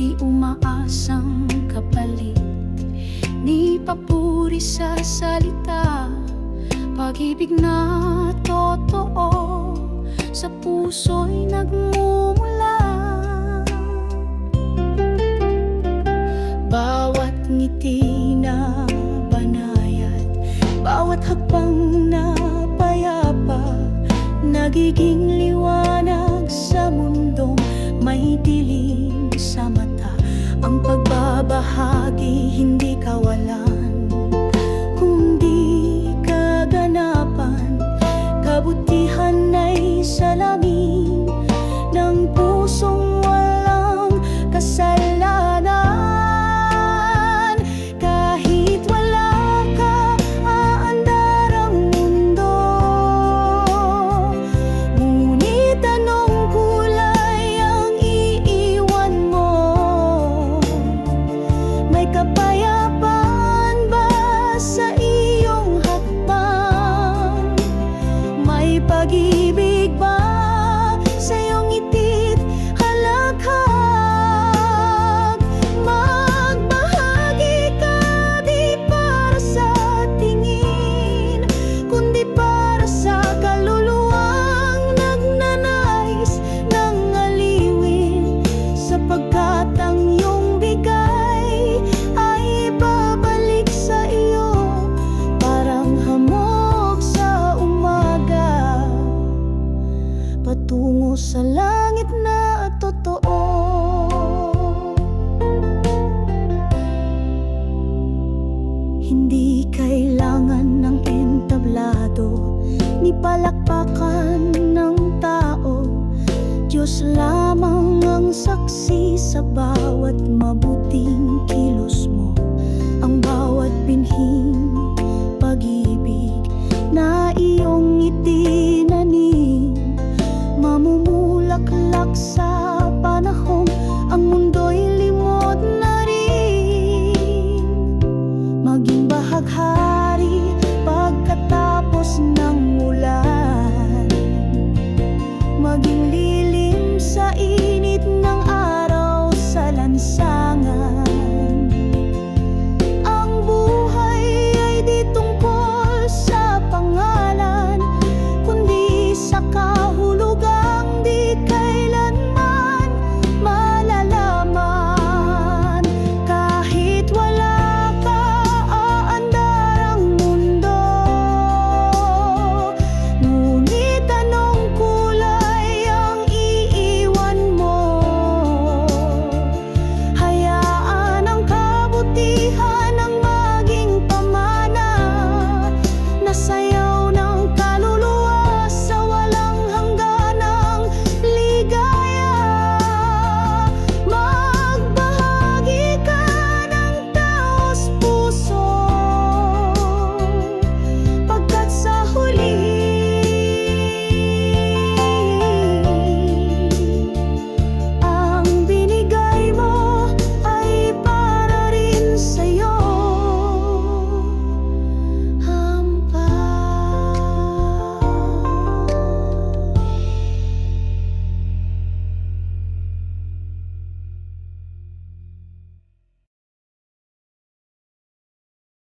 di umaasang kapalit. Ni papuri sa salita. Pag-ibig na totoo. Sa puso'y nagmumula. Bawat ngiti na banayad. Bawat hakbang na payapa. Nagiging liwanag lagi Diyos lamang ang saksi sa bawat mabuting kilos mo. Ang bawat binhing pag-ibig na iyong itinanim. Mamumulaklak sa